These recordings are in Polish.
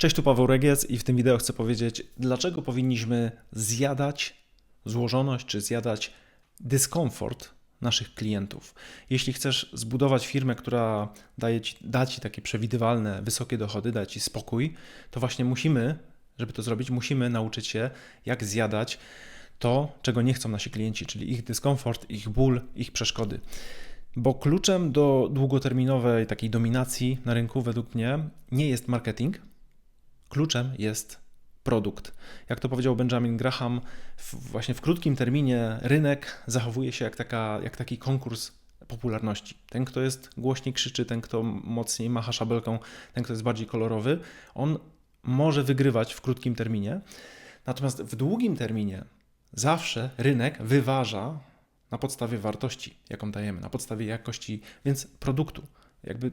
Cześć, tu Paweł Regiec i w tym wideo chcę powiedzieć, dlaczego powinniśmy zjadać złożoność czy zjadać dyskomfort naszych klientów. Jeśli chcesz zbudować firmę, która daje ci, da Ci takie przewidywalne, wysokie dochody, da Ci spokój, to właśnie musimy, żeby to zrobić, musimy nauczyć się, jak zjadać to, czego nie chcą nasi klienci, czyli ich dyskomfort, ich ból, ich przeszkody. Bo kluczem do długoterminowej takiej dominacji na rynku, według mnie, nie jest marketing, kluczem jest produkt. Jak to powiedział Benjamin Graham, w, właśnie w krótkim terminie rynek zachowuje się jak, taka, jak taki konkurs popularności. Ten, kto jest głośniej krzyczy, ten, kto mocniej macha szabelką, ten, kto jest bardziej kolorowy, on może wygrywać w krótkim terminie. Natomiast w długim terminie zawsze rynek wyważa na podstawie wartości, jaką dajemy, na podstawie jakości, więc produktu. Jakby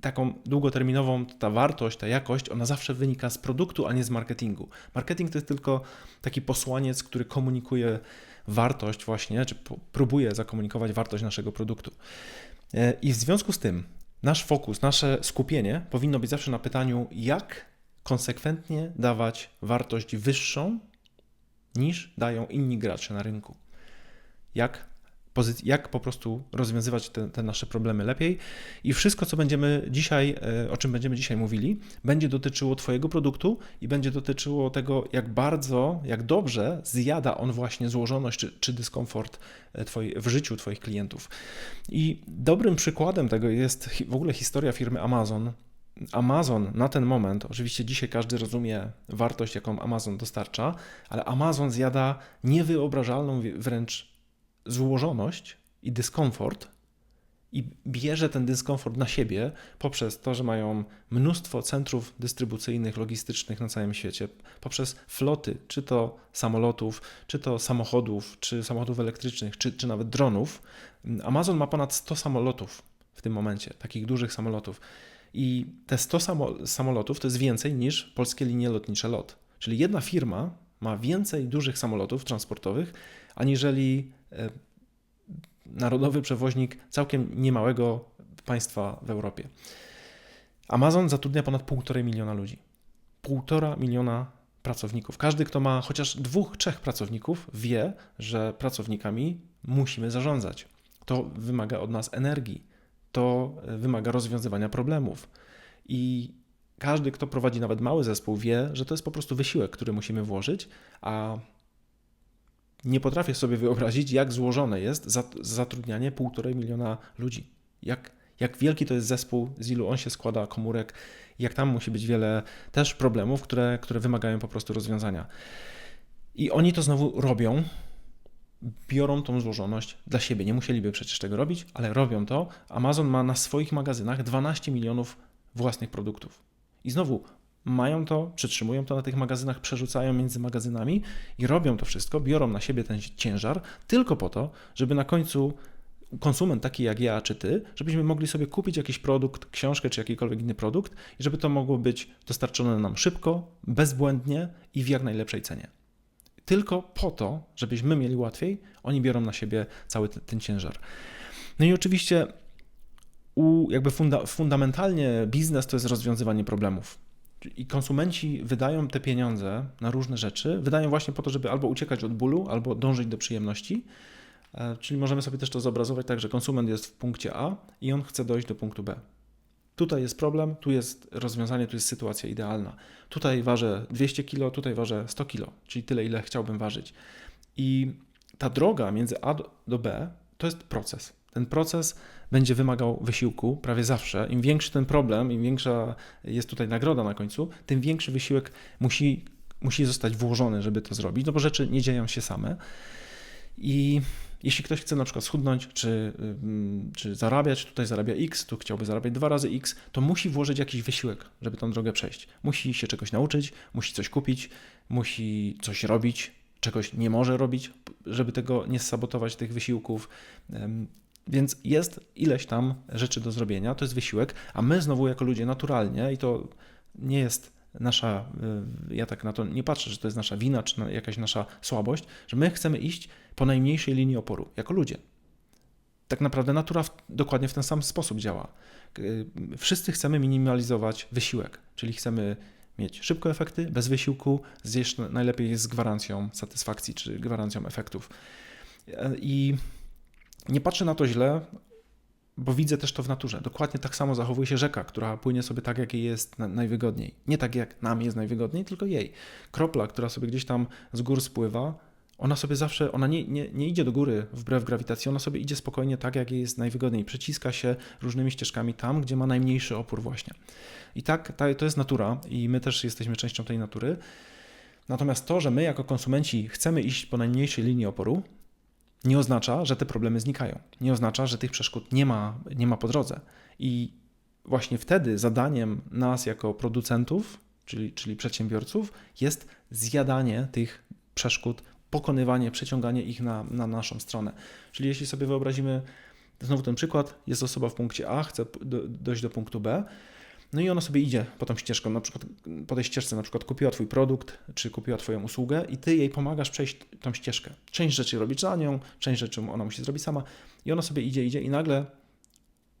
taką długoterminową, ta wartość, ta jakość, ona zawsze wynika z produktu, a nie z marketingu. Marketing to jest tylko taki posłaniec, który komunikuje wartość właśnie, czy próbuje zakomunikować wartość naszego produktu. E, I w związku z tym nasz fokus, nasze skupienie powinno być zawsze na pytaniu, jak konsekwentnie dawać wartość wyższą niż dają inni gracze na rynku. Jak jak po prostu rozwiązywać te, te, nasze problemy lepiej. I wszystko, co będziemy dzisiaj, e, o czym będziemy dzisiaj mówili, będzie dotyczyło Twojego produktu i będzie dotyczyło tego, jak bardzo, jak dobrze zjada on właśnie złożoność czy, czy dyskomfort e, w życiu Twoich klientów. I dobrym przykładem tego jest w ogóle historia firmy Amazon. Amazon na ten moment, oczywiście dzisiaj każdy rozumie wartość, jaką Amazon dostarcza, ale Amazon zjada niewyobrażalną wręcz złożoność i dyskomfort i bierze ten dyskomfort na siebie poprzez to, że mają mnóstwo centrów dystrybucyjnych, logistycznych na całym świecie, poprzez floty, czy to samolotów, czy to samochodów, czy samochodów elektrycznych, czy, czy nawet dronów. Amazon ma ponad 100 samolotów w tym momencie, takich dużych samolotów. I te 100 samolotów to jest więcej niż polskie linie lotnicze LOT. Czyli jedna firma ma więcej dużych samolotów transportowych, aniżeli narodowy przewoźnik całkiem niemałego państwa w Europie. Amazon zatrudnia ponad 1,5 miliona ludzi. 1,5 miliona pracowników. Każdy, kto ma chociaż dwóch, trzech pracowników, wie, że pracownikami musimy zarządzać. To wymaga od nas energii, to wymaga rozwiązywania problemów. I każdy, kto prowadzi nawet mały zespół, wie, że to jest po prostu wysiłek, który musimy włożyć, a nie potrafię sobie wyobrazić, jak złożone jest zatrudnianie półtorej miliona ludzi. Jak, jak wielki to jest zespół, z ilu on się składa, komórek, jak tam musi być wiele też problemów, które, które wymagają po prostu rozwiązania. I oni to znowu robią, biorą tą złożoność dla siebie. Nie musieliby przecież tego robić, ale robią to. Amazon ma na swoich magazynach 12 milionów własnych produktów. I znowu mają to, przetrzymują to na tych magazynach, przerzucają między magazynami i robią to wszystko, biorą na siebie ten ciężar tylko po to, żeby na końcu konsument taki jak ja czy ty, żebyśmy mogli sobie kupić jakiś produkt, książkę czy jakikolwiek inny produkt i żeby to mogło być dostarczone nam szybko, bezbłędnie i w jak najlepszej cenie. Tylko po to, żebyśmy mieli łatwiej, oni biorą na siebie cały ten, ciężar. No i oczywiście u, jakby funda, fundamentalnie biznes to jest rozwiązywanie problemów. I konsumenci wydają te pieniądze na różne rzeczy, wydają właśnie po to, żeby albo uciekać od bólu, albo dążyć do przyjemności. E, czyli możemy sobie też to zobrazować tak, że konsument jest w punkcie A i on chce dojść do punktu B. Tutaj jest problem, tu jest rozwiązanie, tu jest sytuacja idealna. Tutaj ważę 200 kg, tutaj ważę 100 kg, czyli tyle, ile chciałbym ważyć. I ta droga między A do B to jest proces. Ten proces będzie wymagał wysiłku prawie zawsze. Im większy ten problem, im większa jest tutaj nagroda na końcu, tym większy wysiłek musi, musi zostać włożony, żeby to zrobić, no bo rzeczy nie dzieją się same. I jeśli ktoś chce na przykład schudnąć, czy, czy zarabiać, tutaj zarabia X, tu chciałby zarabiać dwa razy X, to musi włożyć jakiś wysiłek, żeby tą drogę przejść. Musi się czegoś nauczyć, musi coś kupić, musi coś robić, czegoś nie może robić, żeby tego nie sabotować tych wysiłków. Więc jest ileś tam rzeczy do zrobienia, to jest wysiłek, a my znowu jako ludzie naturalnie, i to nie jest nasza, y, ja tak na to nie patrzę, że to jest nasza wina, czy jakaś nasza słabość, że my chcemy iść po najmniejszej linii oporu, jako ludzie. Tak naprawdę natura w, dokładnie w ten sam sposób działa. Y, wszyscy chcemy minimalizować wysiłek, czyli chcemy mieć szybko efekty, bez wysiłku, zjeść najlepiej z gwarancją satysfakcji czy gwarancją efektów. I nie patrzę na to źle, bo widzę też to w naturze. Dokładnie tak samo zachowuje się rzeka, która płynie sobie tak, jak jej jest najwygodniej. Nie tak, jak nam jest najwygodniej, tylko jej. Kropla, która sobie gdzieś tam z gór spływa, ona sobie zawsze, ona nie, nie, nie idzie do góry wbrew grawitacji, ona sobie idzie spokojnie tak, jak jej jest najwygodniej. Przeciska się różnymi ścieżkami tam, gdzie ma najmniejszy opór właśnie. I tak, to jest natura i my też jesteśmy częścią tej natury. Natomiast to, że my jako konsumenci chcemy iść po najmniejszej linii oporu, nie oznacza, że te problemy znikają. Nie oznacza, że tych przeszkód nie ma, nie ma po drodze. I właśnie wtedy zadaniem nas jako producentów, czyli, czyli przedsiębiorców, jest zjadanie tych przeszkód, pokonywanie, przeciąganie ich na, na naszą stronę. Czyli jeśli sobie wyobrazimy znowu ten przykład, jest osoba w punkcie A, chce dojść do punktu B, no i ona sobie idzie po tą ścieżką, na przykład po tej ścieżce na przykład kupiła Twój produkt, czy kupiła Twoją usługę i Ty jej pomagasz przejść tą ścieżkę. Część rzeczy robisz za nią, część rzeczy ona musi zrobić sama i ona sobie idzie, idzie i nagle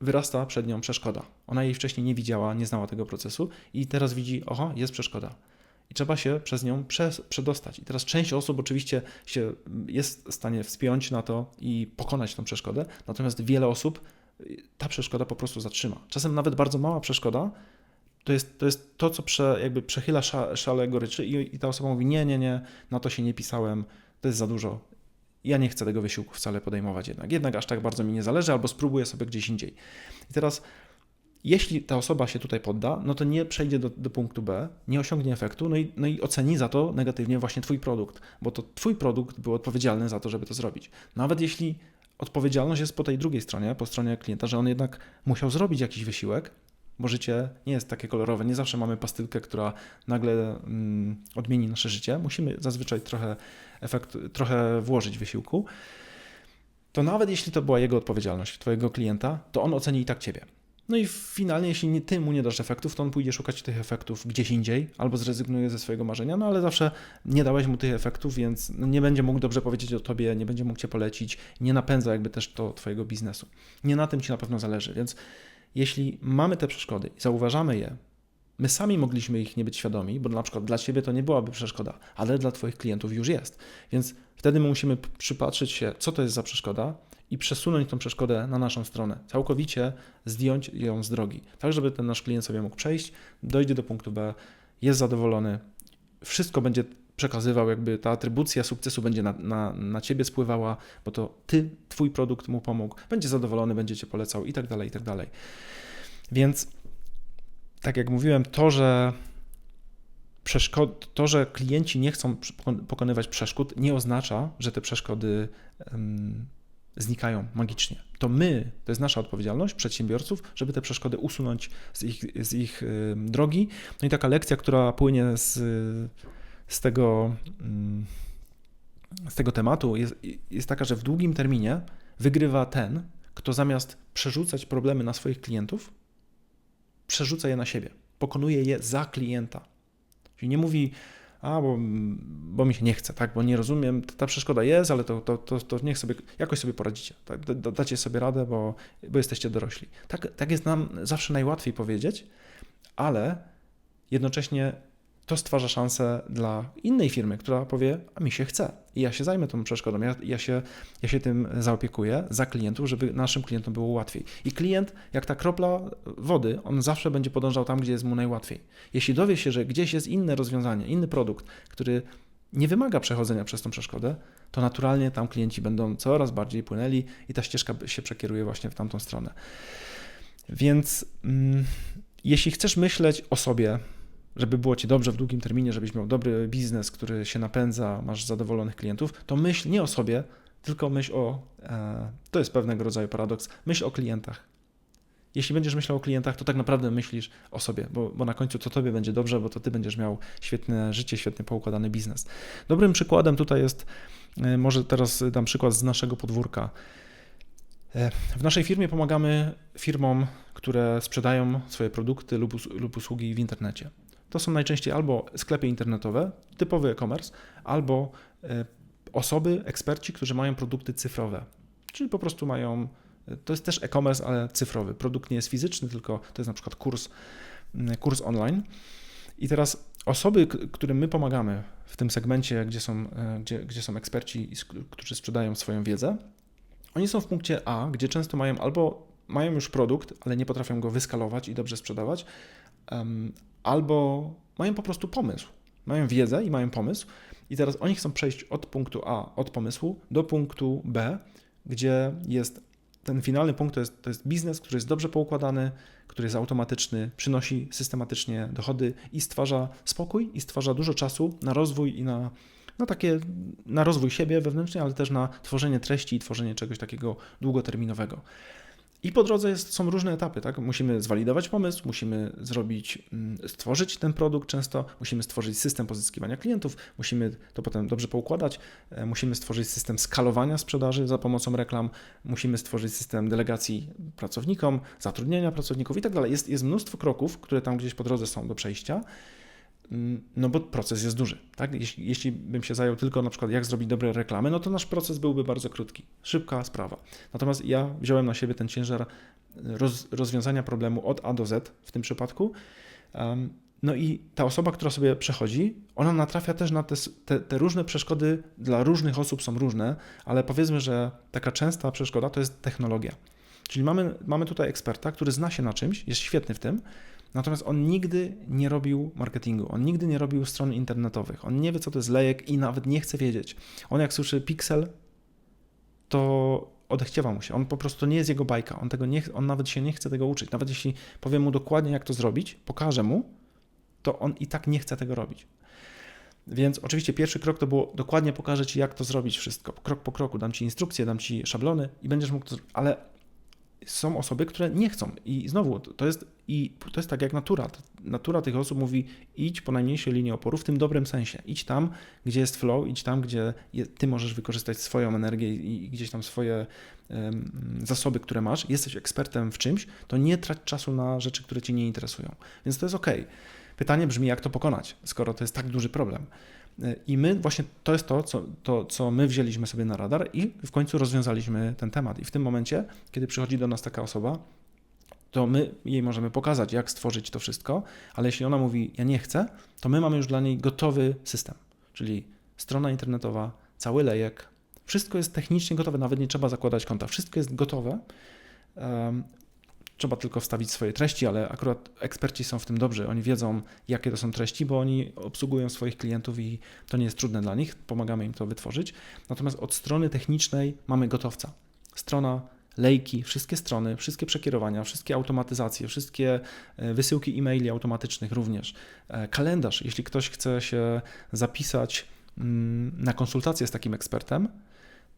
wyrasta przed nią przeszkoda. Ona jej wcześniej nie widziała, nie znała tego procesu i teraz widzi, oho, jest przeszkoda. I trzeba się przez nią przedostać. I teraz część osób oczywiście się jest w stanie wspiąć na to i pokonać tą przeszkodę, natomiast wiele osób ta przeszkoda po prostu zatrzyma. Czasem nawet bardzo mała przeszkoda to jest to, jest to co prze, jakby przechyla szale goryczy i, i ta osoba mówi nie, nie, nie, na to się nie pisałem, to jest za dużo. Ja nie chcę tego wysiłku wcale podejmować jednak. Jednak aż tak bardzo mi nie zależy, albo spróbuję sobie gdzieś indziej. I teraz jeśli ta osoba się tutaj podda, no to nie przejdzie do, do punktu B, nie osiągnie efektu, no i, no i oceni za to negatywnie właśnie Twój produkt, bo to Twój produkt był odpowiedzialny za to, żeby to zrobić. Nawet jeśli odpowiedzialność jest po tej drugiej stronie, po stronie klienta, że on jednak musiał zrobić jakiś wysiłek, bo życie nie jest takie kolorowe. Nie zawsze mamy pastylkę, która nagle mm, odmieni nasze życie. Musimy zazwyczaj trochę, efekt, trochę włożyć wysiłku. To nawet jeśli to była jego odpowiedzialność, Twojego klienta, to on oceni i tak Ciebie. No i finalnie, jeśli nie, ty mu nie dasz efektów, to on pójdzie szukać tych efektów gdzieś indziej albo zrezygnuje ze swojego marzenia, no ale zawsze nie dałeś mu tych efektów, więc nie będzie mógł dobrze powiedzieć o tobie, nie będzie mógł cię polecić, nie napędza jakby też to twojego biznesu. Nie na tym ci na pewno zależy, więc jeśli mamy te przeszkody i zauważamy je, my sami mogliśmy ich nie być świadomi, bo na przykład dla ciebie to nie byłaby przeszkoda, ale dla twoich klientów już jest. Więc wtedy my musimy przypatrzeć się, co to jest za przeszkoda, i przesunąć tą przeszkodę na naszą stronę, całkowicie zdjąć ją z drogi, tak żeby ten nasz klient sobie mógł przejść, dojdzie do punktu B, jest zadowolony, wszystko będzie przekazywał, jakby ta atrybucja sukcesu będzie na, na, na ciebie spływała, bo to ty, twój produkt mu pomógł, będzie zadowolony, będzie cię polecał i tak dalej, i tak dalej. Więc tak jak mówiłem, to, że przeszkod, to, że klienci nie chcą pokonywać przeszkód, nie oznacza, że te przeszkody um, znikają magicznie. To my, to jest nasza odpowiedzialność, przedsiębiorców, żeby te przeszkody usunąć z ich, z ich drogi. No i taka lekcja, która płynie z, z, tego, z tego tematu, jest, jest taka, że w długim terminie wygrywa ten, kto zamiast przerzucać problemy na swoich klientów, przerzuca je na siebie, pokonuje je za klienta. Czyli nie mówi, a bo, bo mi się nie chce, tak, bo nie rozumiem, ta przeszkoda jest, ale to, to, to, to niech sobie, jakoś sobie poradzicie, tak, dacie sobie radę, bo, bo jesteście dorośli. Tak, tak jest nam zawsze najłatwiej powiedzieć, ale jednocześnie to stwarza szansę dla innej firmy, która powie, a mi się chce i ja się zajmę tą przeszkodą, ja, ja, się, ja się tym zaopiekuję za klientów, żeby naszym klientom było łatwiej. I klient, jak ta kropla wody, on zawsze będzie podążał tam, gdzie jest mu najłatwiej. Jeśli dowie się, że gdzieś jest inne rozwiązanie, inny produkt, który nie wymaga przechodzenia przez tą przeszkodę, to naturalnie tam klienci będą coraz bardziej płynęli i ta ścieżka się przekieruje właśnie w tamtą stronę. Więc mm, jeśli chcesz myśleć o sobie, żeby było ci dobrze w długim terminie, żebyś miał dobry biznes, który się napędza, masz zadowolonych klientów, to myśl nie o sobie, tylko myśl o, e, to jest pewnego rodzaju paradoks, myśl o klientach. Jeśli będziesz myślał o klientach, to tak naprawdę myślisz o sobie, bo, bo na końcu to tobie będzie dobrze, bo to ty będziesz miał świetne życie, świetnie poukładany biznes. Dobrym przykładem tutaj jest, e, może teraz dam przykład z naszego podwórka. E, w naszej firmie pomagamy firmom, które sprzedają swoje produkty lub, lub usługi w internecie to są najczęściej albo sklepy internetowe, typowy e-commerce, albo e, osoby, eksperci, którzy mają produkty cyfrowe, czyli po prostu mają, e, to jest też e-commerce, ale cyfrowy. Produkt nie jest fizyczny, tylko to jest na przykład kurs, kurs online. I teraz osoby, którym my pomagamy w tym segmencie, gdzie są, e, gdzie, gdzie są eksperci, którzy sprzedają swoją wiedzę, oni są w punkcie A, gdzie często mają albo mają już produkt, ale nie potrafią go wyskalować i dobrze sprzedawać, albo mają po prostu pomysł. Mają wiedzę i mają pomysł, i teraz oni chcą przejść od punktu A, od pomysłu, do punktu B, gdzie jest ten finalny punkt, to jest, to jest biznes, który jest dobrze poukładany, który jest automatyczny, przynosi systematycznie dochody i stwarza spokój i stwarza dużo czasu na rozwój i na, na takie, na rozwój siebie wewnętrznie, ale też na tworzenie treści i tworzenie czegoś takiego długoterminowego. I po drodze jest, są różne etapy, tak? Musimy zwalidować pomysł, musimy zrobić, mm, stworzyć ten produkt często, musimy stworzyć system pozyskiwania klientów, musimy to potem dobrze poukładać, e, musimy stworzyć system skalowania sprzedaży za pomocą reklam, musimy stworzyć system delegacji pracownikom, zatrudnienia pracowników i tak dalej. Jest, jest mnóstwo kroków, które tam gdzieś po drodze są do przejścia. No bo proces jest duży. Tak? Jeśli, jeśli bym się zajął tylko na przykład jak zrobić dobre reklamy, no to nasz proces byłby bardzo krótki, szybka sprawa. Natomiast ja wziąłem na siebie ten ciężar roz, rozwiązania problemu od A do Z w tym przypadku. Um, no i ta osoba, która sobie przechodzi, ona natrafia też na te, te, te, różne przeszkody, dla różnych osób są różne, ale powiedzmy, że taka częsta przeszkoda to jest technologia. Czyli mamy, mamy tutaj eksperta, który zna się na czymś, jest świetny w tym, Natomiast on nigdy nie robił marketingu, on nigdy nie robił stron internetowych, on nie wie, co to jest lejek i nawet nie chce wiedzieć. On jak słyszy pixel, to odechciewa mu się. On po prostu nie jest jego bajka, on, tego nie, on nawet się nie chce tego uczyć. Nawet jeśli powiem mu dokładnie, jak to zrobić, pokażę mu, to on i tak nie chce tego robić. Więc oczywiście pierwszy krok to było dokładnie pokażę Ci, jak to zrobić wszystko, krok po kroku, dam Ci instrukcje, dam Ci szablony i będziesz mógł to ale są osoby, które nie chcą. I znowu, to jest, i to jest tak jak natura. Natura tych osób mówi: idź po najmniejszej linii oporu w tym dobrym sensie. Idź tam, gdzie jest flow, idź tam, gdzie ty możesz wykorzystać swoją energię i gdzieś tam swoje zasoby, które masz. Jesteś ekspertem w czymś, to nie trać czasu na rzeczy, które cię nie interesują. Więc to jest ok. Pytanie brzmi, jak to pokonać, skoro to jest tak duży problem. I my właśnie to jest to co, to, co my wzięliśmy sobie na radar i w końcu rozwiązaliśmy ten temat. I w tym momencie, kiedy przychodzi do nas taka osoba, to my jej możemy pokazać, jak stworzyć to wszystko, ale jeśli ona mówi, ja nie chcę, to my mamy już dla niej gotowy system, czyli strona internetowa, cały lejek, wszystko jest technicznie gotowe, nawet nie trzeba zakładać konta, wszystko jest gotowe. Trzeba tylko wstawić swoje treści, ale akurat eksperci są w tym dobrzy. Oni wiedzą, jakie to są treści, bo oni obsługują swoich klientów i to nie jest trudne dla nich. Pomagamy im to wytworzyć. Natomiast od strony technicznej mamy gotowca. Strona lejki, wszystkie strony, wszystkie przekierowania, wszystkie automatyzacje, wszystkie e, wysyłki e-maili automatycznych również. E, kalendarz, jeśli ktoś chce się zapisać mm, na konsultację z takim ekspertem,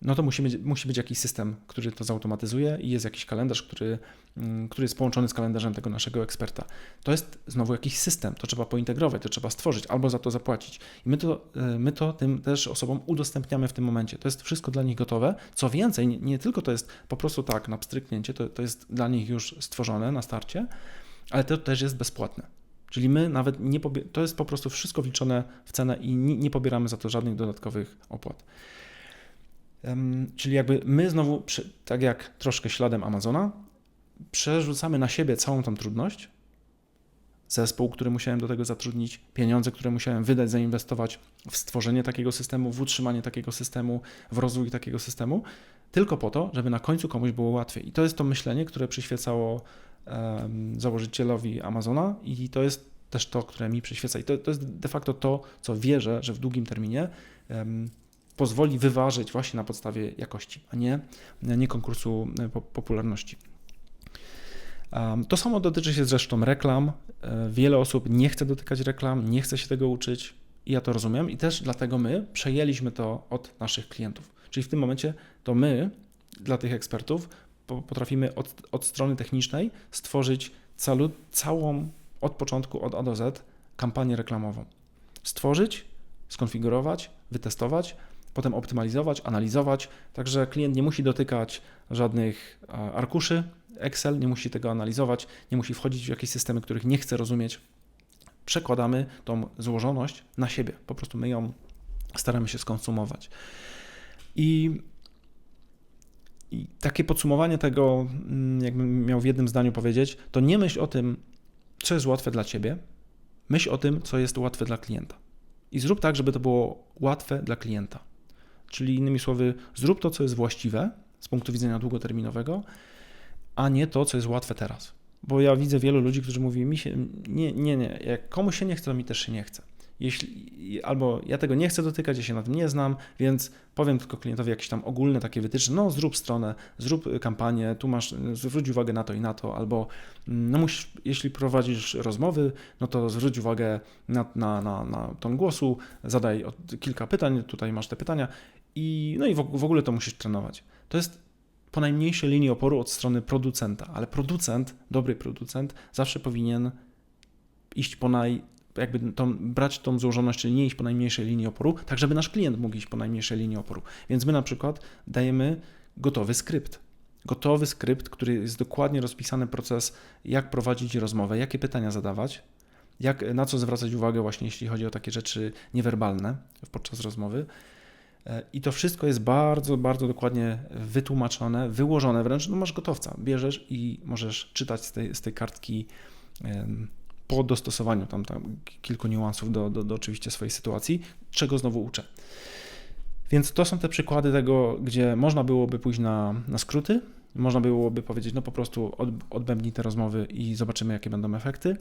no to musi być, musi być jakiś system, który to zautomatyzuje i jest jakiś kalendarz, który, mm, który jest połączony z kalendarzem tego naszego eksperta. To jest znowu jakiś system, to trzeba pointegrować, to trzeba stworzyć albo za to zapłacić. I my to, e, my to tym też osobom udostępniamy w tym momencie. To jest wszystko dla nich gotowe. Co więcej, nie, nie tylko to jest po prostu tak na pstryknięcie, to, to jest dla nich już stworzone na starcie, ale to też jest bezpłatne. Czyli my nawet nie to jest po prostu wszystko wliczone w cenę i nie, nie pobieramy za to żadnych dodatkowych opłat. Czyli jakby my znowu, tak jak troszkę śladem Amazona, przerzucamy na siebie całą tą trudność, zespół, który musiałem do tego zatrudnić, pieniądze, które musiałem wydać, zainwestować w stworzenie takiego systemu, w utrzymanie takiego systemu, w rozwój takiego systemu, tylko po to, żeby na końcu komuś było łatwiej. I to jest to myślenie, które przyświecało um, założycielowi Amazona i to jest też to, które mi przyświeca. I to, to jest de facto to, co wierzę, że w długim terminie um, pozwoli wyważyć właśnie na podstawie jakości, a nie, nie konkursu e, popularności. To samo dotyczy się zresztą reklam. E, wiele osób nie chce dotykać reklam, nie chce się tego uczyć i ja to rozumiem i też dlatego my przejęliśmy to od naszych klientów. Czyli w tym momencie to my dla tych ekspertów potrafimy od, od strony technicznej stworzyć calu, całą od początku, od A do Z kampanię reklamową. Stworzyć, skonfigurować, wytestować, potem optymalizować, analizować, także klient nie musi dotykać żadnych arkuszy Excel, nie musi tego analizować, nie musi wchodzić w jakieś systemy, których nie chce rozumieć. Przekładamy tą złożoność na siebie, po prostu my ją staramy się skonsumować. I, i takie podsumowanie tego, mm, jakbym miał w jednym zdaniu powiedzieć, to nie myśl o tym, co jest łatwe dla ciebie, myśl o tym, co jest łatwe dla klienta. I zrób tak, żeby to było łatwe dla klienta. Czyli innymi słowy, zrób to, co jest właściwe z punktu widzenia długoterminowego, a nie to, co jest łatwe teraz. Bo ja widzę wielu ludzi, którzy mówią mi się, nie, nie, nie, jak komuś się nie chce, to mi też się nie chce. Jeśli, albo ja tego nie chcę dotykać, ja się na tym nie znam, więc powiem tylko klientowi jakieś tam ogólne takie wytyczne, no zrób stronę, zrób kampanię, tu masz, zwróć uwagę na to i na to, albo no musisz, jeśli prowadzisz rozmowy, no to zwróć uwagę na, na, na, na ton głosu, zadaj kilka pytań, tutaj masz te pytania i no i w, ogóle to musisz trenować. To jest po najmniejszej linii oporu od strony producenta, ale producent, dobry producent, zawsze powinien iść po naj, jakby tą, brać tą złożoność, czyli nie iść po najmniejszej linii oporu, tak żeby nasz klient mógł iść po najmniejszej linii oporu. Więc my na przykład dajemy gotowy skrypt. Gotowy skrypt, który jest dokładnie rozpisany proces, jak prowadzić rozmowę, jakie pytania zadawać, jak, na co zwracać uwagę właśnie jeśli chodzi o takie rzeczy niewerbalne podczas rozmowy. I to wszystko jest bardzo, bardzo dokładnie wytłumaczone, wyłożone, wręcz no masz gotowca. Bierzesz i możesz czytać z tej, z tej kartki po dostosowaniu tam, tam kilku niuansów do, do, do oczywiście swojej sytuacji, czego znowu uczę. Więc to są te przykłady tego, gdzie można byłoby pójść na, na skróty, można byłoby powiedzieć, no po prostu od, odbębnij te rozmowy i zobaczymy, jakie będą efekty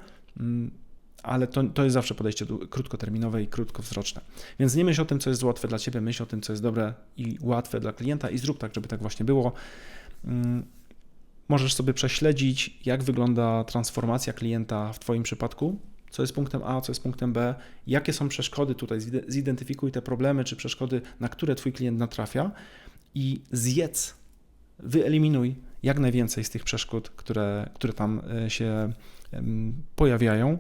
ale to, to jest zawsze podejście krótkoterminowe i krótkowzroczne. Więc nie myśl o tym, co jest łatwe dla Ciebie, myśl o tym, co jest dobre i łatwe dla klienta i zrób tak, żeby tak właśnie było. Mm, możesz sobie prześledzić, jak wygląda transformacja klienta w Twoim przypadku, co jest punktem A, co jest punktem B, jakie są przeszkody tutaj, zidentyfikuj te problemy czy przeszkody, na które Twój klient natrafia i zjedz, wyeliminuj jak najwięcej z tych przeszkód, które, które tam e, się pojawiają.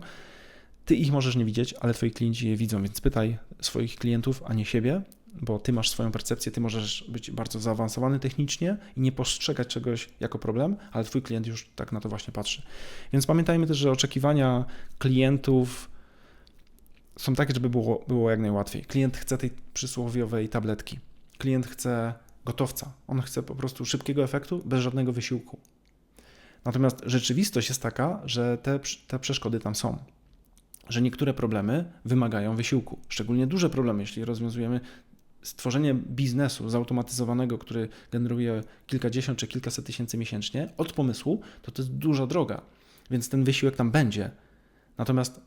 Ty ich możesz nie widzieć, ale twoi klienci je widzą, więc pytaj swoich klientów, a nie siebie, bo ty masz swoją percepcję, ty możesz być bardzo zaawansowany technicznie i nie postrzegać czegoś jako problem, ale twój klient już tak na to właśnie patrzy. Więc pamiętajmy też, że oczekiwania klientów są takie, żeby było, było jak najłatwiej. Klient chce tej przysłowiowej tabletki. Klient chce gotowca. On chce po prostu szybkiego efektu bez żadnego wysiłku. Natomiast rzeczywistość jest taka, że te, te przeszkody tam są że niektóre problemy wymagają wysiłku, szczególnie duże problemy, jeśli rozwiązujemy stworzenie biznesu zautomatyzowanego, który generuje kilkadziesiąt czy kilkaset tysięcy miesięcznie od pomysłu, to to jest duża droga, więc ten wysiłek tam będzie. Natomiast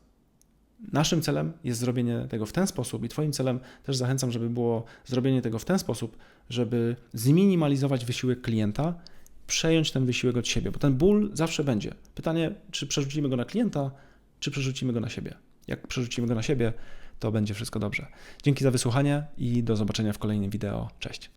naszym celem jest zrobienie tego w ten sposób i Twoim celem też zachęcam, żeby było zrobienie tego w ten sposób, żeby zminimalizować wysiłek klienta, przejąć ten wysiłek od siebie, bo ten ból zawsze będzie. Pytanie, czy przerzucimy go na klienta, czy przerzucimy go na siebie. Jak przerzucimy go na siebie, to będzie wszystko dobrze. Dzięki za wysłuchanie i do zobaczenia w kolejnym wideo. Cześć.